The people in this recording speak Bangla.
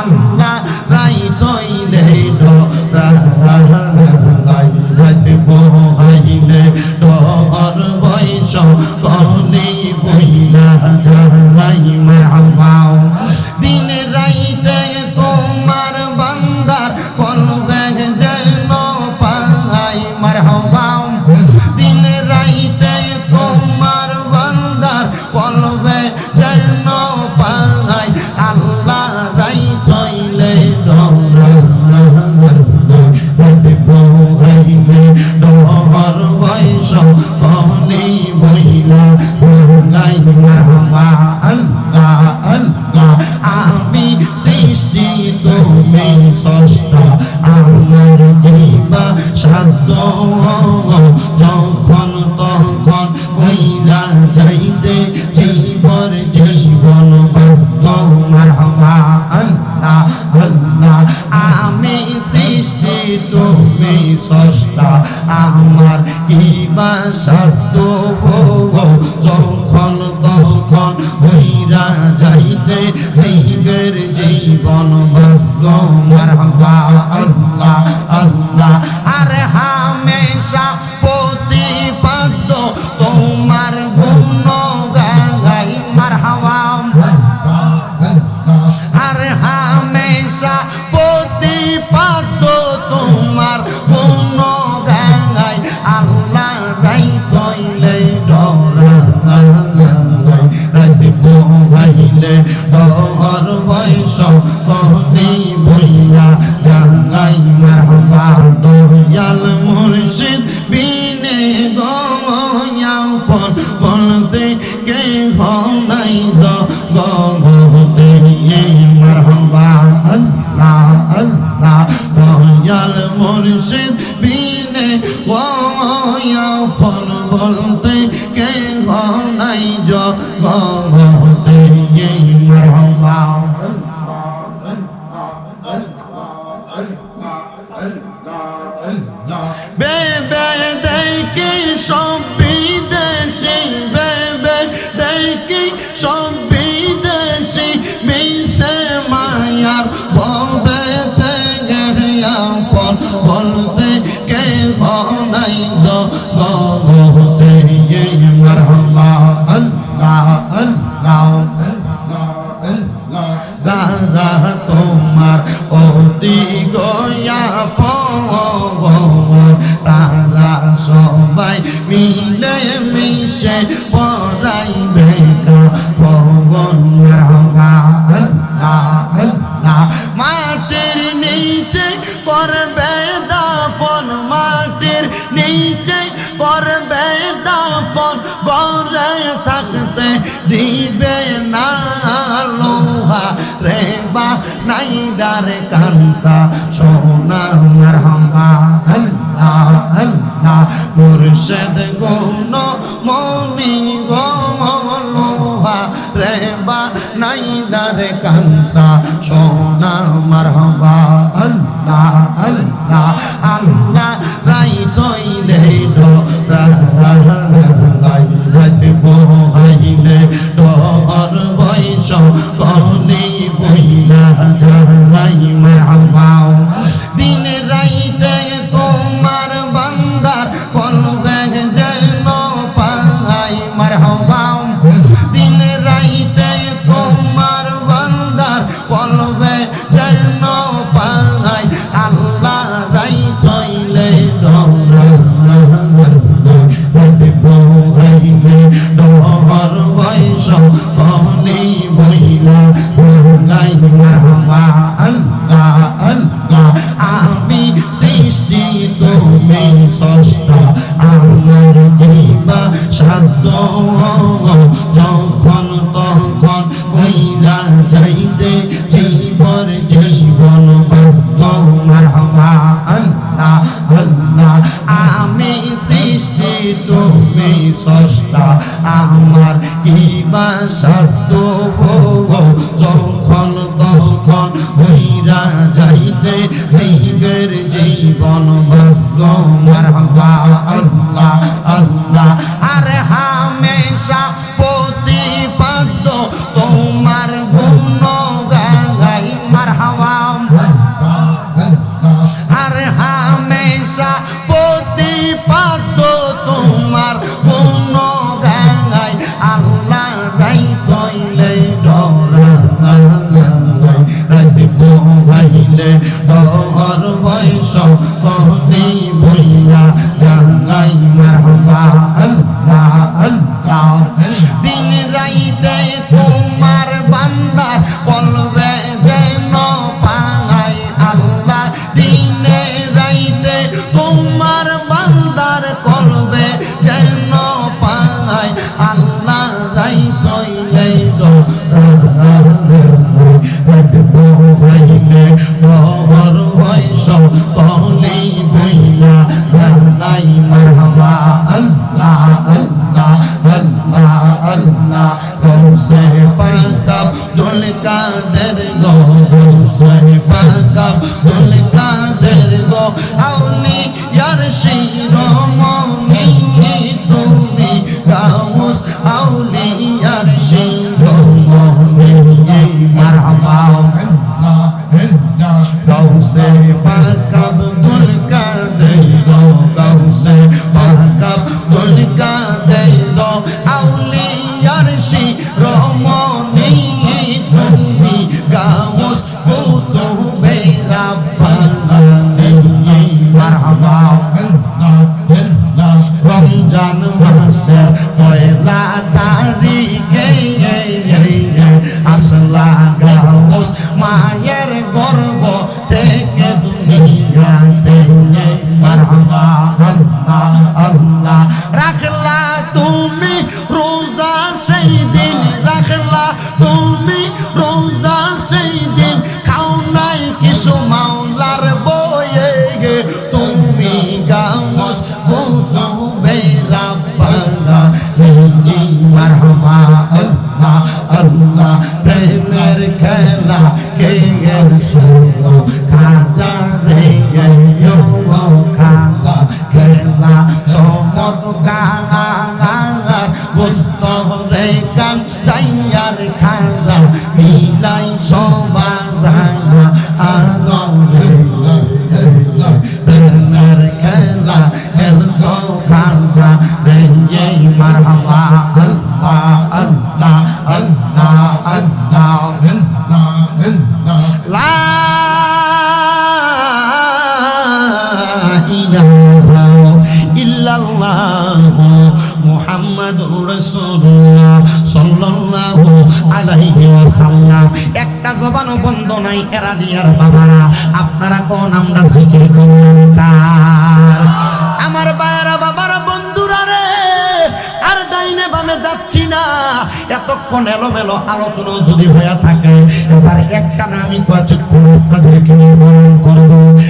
আল্লাহ ষষ্ঠ আমার দিবা সাধ্য যখন তখন হইলা যাইতে জীবর জীবন বাদ্য মারহাবা আল্লাহ আল্লাহ। আমি সৃষ্টি, তুমি আমার কিবা যখন তখন হইরা যাইতে সিংহের জীবন ভাগ্য মারহাবা। বেবে দেখি সব বিদেশি, বেবে দেখি সব বিদেশি মিশে মায়ার ববে থেকে আপন বলতে কে নাই সবাই মিলে মিশে পড়াইবে মাটির নিচে করবে দাফন, মাটির নিচে করবে দাফন। গরে থাকতে দিবে না লোহা রে বা নাই দারে কানসা। সোনা মারহামা আল্লাহ আল্লাহ। মুর্শিদ গৌন মনি গোহা রে বা নাই দারে কানসা সোনা মারহবা, আল্লাহ আল্লাহ আল্লাহ রাই তৈলে ডো রাইতে salvar. কিবা সত্য যখন তখন হইরা যাইতে জীবের জীবন ভাগ্য মারবা আল্লাহ আল্লাহ। আর হামেশা কাদের গো গৌসে পাকাব দুল কাদের গো আউলি ইয়ার শিরোমণি মায়ের গর্ব থেকে দুনিয়াতে মারহাবা, আল্লাহ আল্লাহ। রাখলা তুমি রোজা সেই দিন খাও নাই কিছু এর জবানও বন্ধ নাই, এরা দিয়ার বাবারা, আপনারা কোন আমরা জিকির করলাম কার? আমার বায়রা, বাবারা, বন্ধুরা রে, আর ডাইনে বামে যাচ্ছি না। এতক্ষণ এলোমেলো আলোচনা যদি হয়ে থাকে, এবার একটা না আমি কয়েক আপনাদেরকে নিয়ে বরণ করব।